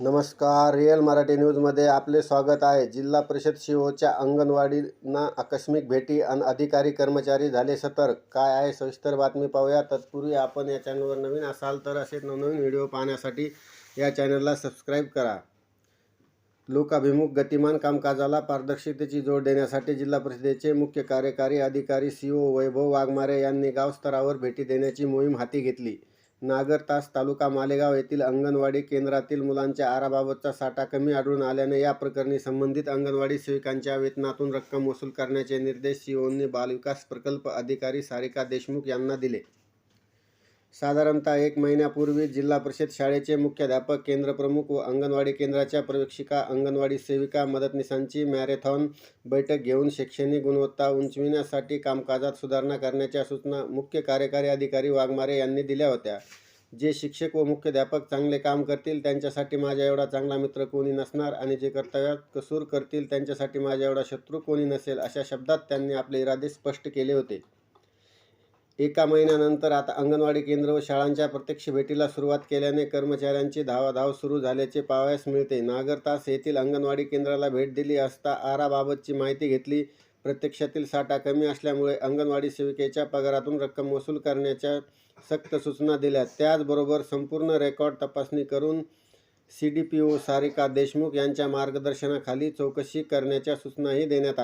नमस्कार रिअल मराठी न्यूजमध्ये आपले स्वागत आहे. जिल्हा परिषद शिओच्या अंगणवाडींना आकस्मिक भेटी आणि अधिकारी कर्मचारी झाले सतर्क. काय आहे सविस्तर बातमी पाहूया. तत्पूर्वी आपण या चॅनलवर नवीन असाल तर असे नवनवीन व्हिडिओ पाहण्यासाठी या चॅनलला सबस्क्राईब करा. लोकाभिमुख गतिमान कामकाजाला पारदर्शकतेची जोड देण्यासाठी जिल्हा परिषदेचे मुख्य कार्यकारी अधिकारी सी ओ वैभव वाघमारे यांनी गावस्तरावर भेटी देण्याची मोहीम हाती घेतली. नागर तास तालुका मालेगाव येथील अंगणवाडी केंद्रातील मुलांच्या आराबाबतचा साठा कमी आढळून आल्याने या प्रकरणी संबंधित अंगणवाडी सेविकांच्या वेतनातून रक्कम वसूल करण्याचे निर्देश सीओंनी बालविकास प्रकल्प अधिकारी सारिका देशमुख यांना दिले. साधारणतः एक महिन्यापूर्वी जिल्हा परिषद शाळेचे मुख्याध्यापक केंद्रप्रमुख व अंगणवाडी केंद्राच्या प्रवेशिका अंगणवाडी सेविका मदतनीसांची मॅरेथॉन बैठक घेऊन शैक्षणिक गुणवत्ता उंचविण्यासाठी कामकाजात सुधारणा करण्याच्या सूचना मुख्य कार्यकारी अधिकारी वाघमारे यांनी दिल्या होत्या. जे शिक्षक व मुख्याध्यापक चांगले काम करतील त्यांच्यासाठी माझ्या एवढा चांगला मित्र कोणी नसणार आणि जे कर्तव्यात कसूर करतील त्यांच्यासाठी माझ्या एवढा शत्रू कोणी नसेल अशा शब्दात त्यांनी आपले इरादे स्पष्ट केले होते. एका महिन्यानंतर आता अंगणवाडी केंद्र व शाळांच्या प्रत्यक्ष भेटीला सुरुवात केल्याने कर्मचाऱ्यांची धावाधाव सुरू झाल्याचे पाहावयास मिळते. नागरतास येथील अंगणवाडी केंद्राला भेट दिली असता आराबाबतची माहिती घेतली. प्रत्यक्षातील साठा कमी असल्यामुळे अंगणवाडी सेविकेच्या पगारातून रक्कम वसूल करण्याच्या सक्त सूचना दिल्या. त्याचबरोबर संपूर्ण रेकॉर्ड तपासणी करून C D P O Sarika Deshmukh यांच्या मार्गदर्शनाखाली चौकशी करण्याच्या सूचनाही देण्यात आल्या.